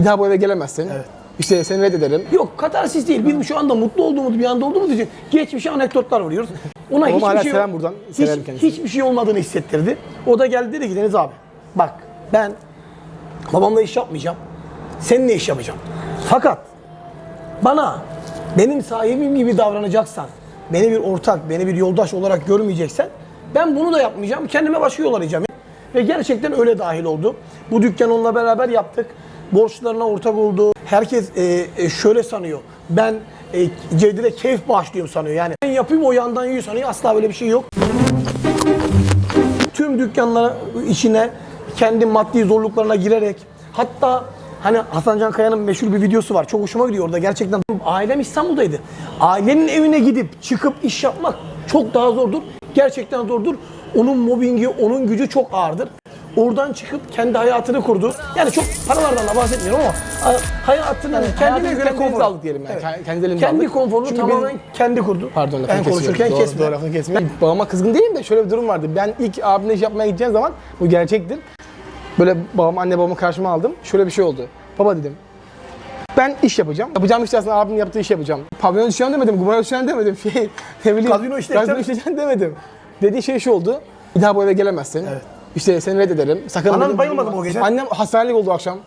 Bir daha bu eve gelemezsin. Evet. İşte seni reddederim. Yok katarsis değil. Bizim şu anda mutlu olduğumuz bir anda olduğumuz için geçmişe anekdotlar vuruyoruz. Ona Babama hiçbir hala şey selam buradan. Hiç, Severim kendisini. hiçbir şey olmadığını hissettirdi. O da geldi dedi ki Deniz abi bak ben babamla iş yapmayacağım. Seninle iş yapacağım. Fakat bana benim sahibim gibi davranacaksan, beni bir ortak, beni bir yoldaş olarak görmeyeceksen ben bunu da yapmayacağım. Kendime başka yol arayacağım. Ve gerçekten öyle dahil oldu. Bu dükkanı onunla beraber yaptık. Borçlarına ortak oldu. Herkes e, e, şöyle sanıyor. Ben e, Cevdet'e keyif bağışlıyorum sanıyor. Yani ben yapayım o yandan yiyor sanıyor. Asla böyle bir şey yok. Tüm dükkanların içine kendi maddi zorluklarına girerek hatta hani Hasan Can Kaya'nın meşhur bir videosu var. Çok hoşuma gidiyor orada gerçekten. Ailem İstanbul'daydı. Ailenin evine gidip çıkıp iş yapmak çok daha zordur. Gerçekten zordur. Onun mobbingi, onun gücü çok ağırdır. Oradan çıkıp kendi hayatını kurdu. Yani çok paralardan da bahsetmiyorum ama e, hayatını kendine hayatımızı göre konfor aldık diyelim yani. Kendi elimizle Kendi aldık. konforunu Çünkü tamamen kendi kurdu. Pardon lafını ben konuşurken Doğru- kesme. Doğru lafını kesme. Babama kızgın değilim de şöyle bir durum vardı. Ben ilk abimle iş yapmaya gideceğim zaman bu gerçektir. Böyle babam anne babamı karşıma aldım. Şöyle bir şey oldu. Baba dedim. Ben iş yapacağım. Yapacağım işte aslında abimin yaptığı işi yapacağım. Pavyon düşeceğim demedim, kumara düşeceğim demedim. Şey, ne bileyim. Gazino işleteceğim demedim. Dediği şey şu oldu. Bir daha bu eve gelemezsin. Evet. İşte seni reddederim. Sakın Anan dedim, bayılmadı mı o gece? Annem hastanelik oldu akşam.